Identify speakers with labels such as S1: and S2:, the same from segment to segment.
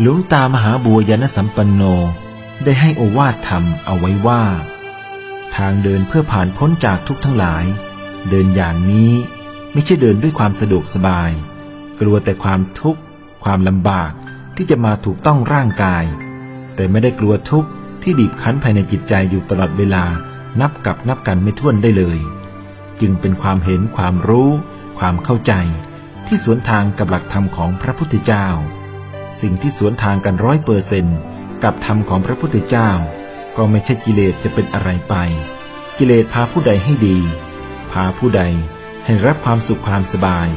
S1: หลวงตามหาบัวยานสัมปันโนได้ให้โอวาทธรรมเอาไว้ว่า ทางเดินเพื่อผ่านพ้นจากทุกข์ทั้งหลาย เดินอย่างนี้ไม่ใช่เดินด้วยความสะดวกสบาย กลัวแต่ความทุกข์ ความลำบากที่จะมาถูกต้องร่างกาย แต่ไม่ได้กลัวทุกข์ที่บีบคั้นภายในจิตใจอยู่ตลอดเวลานับกับนับกันไม่ถ้วนได้เลย จึงเป็นความเห็นความรู้ ความเข้าใจ ที่สวนทางกับหลักธรรมของพระพุทธเจ้า สิ่งที่สวนทางกันร้อยเปอร์เซนกับธรรมของพระพุทธเจ้า ก็ไม่ใช่กิเลสจะเป็นอะไรไป กิเลสพาผู้ใดให้ดี พาผู้ใดให้รับความสุขความสบาย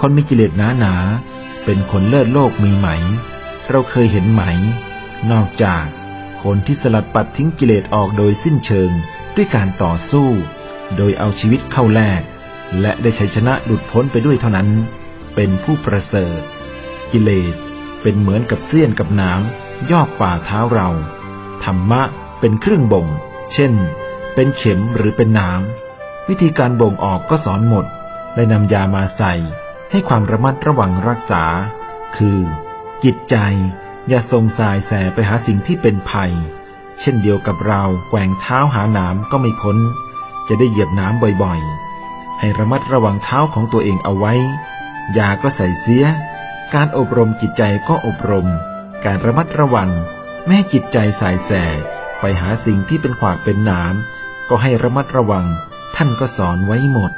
S1: คนมีกิเลสหนาหนา เป็นคนเลิศโลกมีไหม เราเคยเห็นไหม นอกจากคนที่สลัดปัดทิ้งกิเลสออกโดยสิ้นเชิงด้วยการต่อสู้ โดยเอาชีวิตเข้าแลกและได้ชัยชนะหลุดพ้นไปด้วยเท่านั้น เป็นผู้ประเสริฐ กิเลส เป็นเหมือนกับเสี้ยนกับน้ำยอกฝ่าเท้าเรา ธรรมะเป็นเครื่องบ่ง เช่น เป็นเข็มหรือเป็นน้ำวิธีการบ่งออกก็สอนหมดได้นำยามาใส่ ให้ความระมัดระวังรักษา คือ จิตใจอย่าทรงสายแสไปหาสิ่งที่เป็นภัย เช่นเดียวกับเราแกว่งเท้าหาหนามก็ไม่พ้น จะได้เหยียบน้ำบ่อยๆ ให้ระมัดระวังเท้าของตัวเองเอาไว้ ยาก็ใส่เสีย การอบรมจิตใจก็อบรม การระมัดระวังไม่ให้จิตใจสายแส ไปหาสิ่งที่เป็นขวากเป็นหนามก็ให้ระมัดระวัง ท่านก็สอนไว้หมด